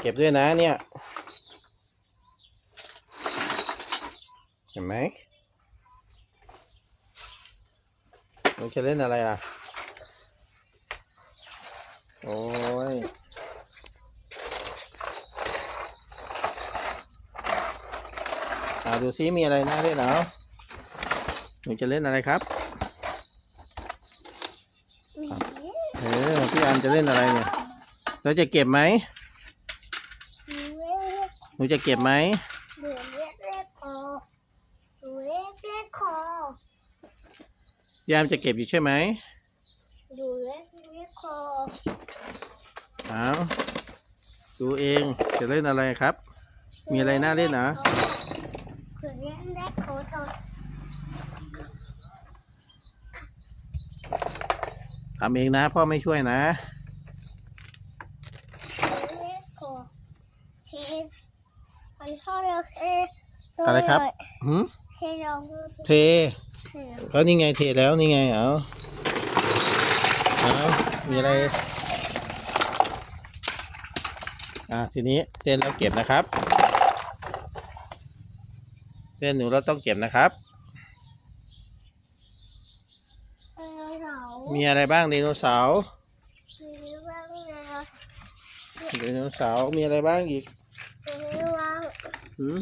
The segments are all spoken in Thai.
เก็บด้วยนะเนี่ย เห็นไหมหนูจะเล่นอะไรล่ะ โอ้ยอ่าดูซิมีอะไรน่าเล่นเอาหนูจะเล่นอะไรครับ หมี เออพี่อา มจะเล่นอะไรเนี่ยเราจะเก็บไหมหนูจะเก็บไหมเหลือเล็กเล็กคอหนูเล็กเล็กคอพี่อามจะเก็บอยู่ใช่ไหมดูเล็กเล็กคอเอาดูเองจะเล่นอะไรครับ มีอะไรน่าเล่นเหรอเหลือเล็กเล็กคอตอน ทำเองนะ พ่อไม่ช่วยนะเหลือเล็กคอเทอันเท่าเลยเทอะไรครับหืมเทลองเทเท ก็นี่ไงเทแล้วนี่ไงเอาเอามีอะไร อะทีนี้เล่นแล้วเก็บนะครับเล่นหนูเราต้องเก็บนะครับ เออเหลา มีอะไรบ้างไดโนเสาร์มีว่างนะไดโนเสาร์มีอะไรบ้างอีกมีว่างหืม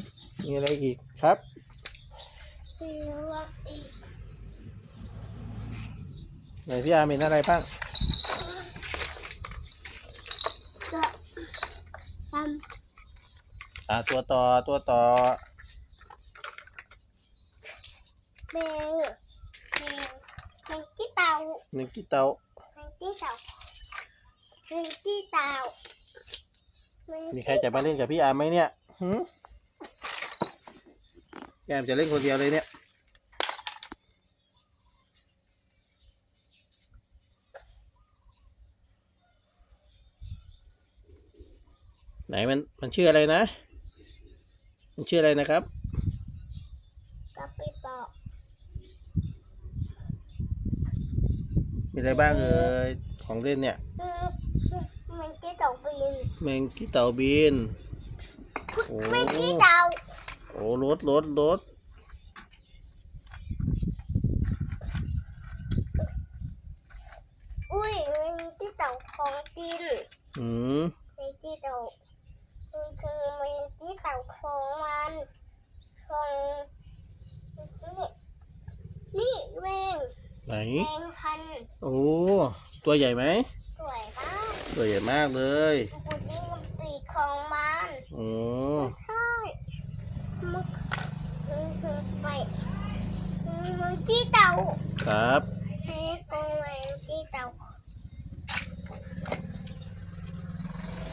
มีอะไรอีกครับมีว่างอีกไหนพี่อามเห็นอะไรบ้างก็ทอ่าตัวต่อตัวต่อแมงแมงแมงที่เตา หนึ่งที่เตาแมงที่เตาแมงที่เตาแงมีใครจะมาเล่นกับพี่อาร์มไหมเนี่ยหืมพี่อาร์มจะเล่นคนเดียวเลยเนี่ยไหนมันมันชื่ออะไรนะ มันชื่ออะไรนะครับกับไปบอก มี อะไรบ้างเอ่ยของเล่นเนี่ยอืมแมงที่เตาบินแมงกี้เต่าบินโอ้แมงที่เตาโอ้รถรถรถอุ้ยแมงที่เตาของกินอืมแมงที่เตามันคือแมงที่เตาของมันของนี่นี่แมง ไหน แมงคันโอ้ ตัวใหญ่ไหม สวยมากตัวใหญ่มากเลยบุดนี่มันปีกของมันโอ้ไม่ใช่มันมันคือไปมันที่เตาครับ ให้กงแมงที่เตา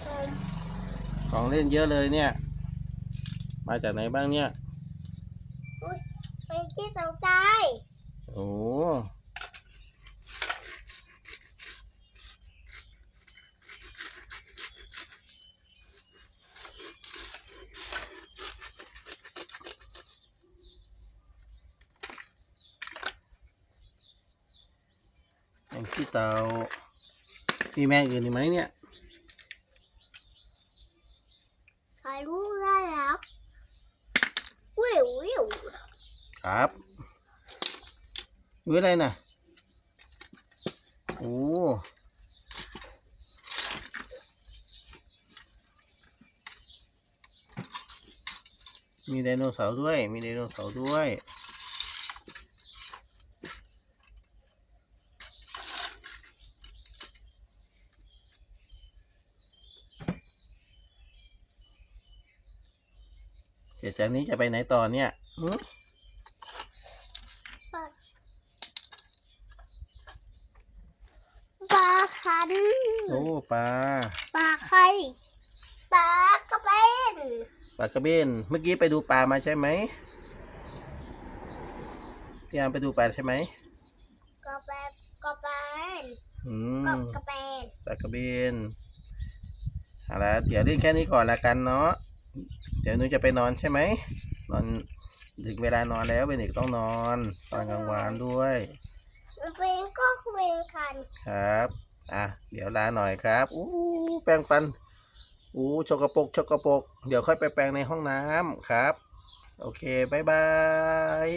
อืมของเล่นเยอะเลยเนี่ย มาจากไหนบ้างเนี่ย อุ้ยแมงที่เตาตาย โอ้ ขี้เต่ามีแมงอื่นอีกไหมเนี่ยถ่ายรูปได้แล้ววิววิวครับวิอะไรน่ะ โอ้มีไดโนเสาร์ด้วย มีไดโนเสาร์ด้วย ดี๋ยวจากนี้จะไปไหนต่อเนี่ยหือปลาคันโอ้ปลาปลาไข่ปลากระเบนปลากระเบนเมื่อกี้ไปดูปลามาใช่ไหมพี่อามไปดูปลาใช่ไหมกระเบนกระเบนอืกระมกระเบนปลากระเบนเอาละเดี๋ยวเล่นแค่นี้ก่อนละกันเนาะ เดี๋ยวหนูจะไปนอนใช่ไหมนอนถึงเวลานอนแล้วเป็นเด็กต้องนอนตอนกลางวันด้วยมันเป็นก็เป็นกันครับ อะ เดี๋ยวลาหน่อยครับอู้แปรงฟันอู้ชกกระปรกชกกระปรกเดี๋ยวค่อยไปแปรงในห้องน้ำครับ โอเคบ๊ายบาย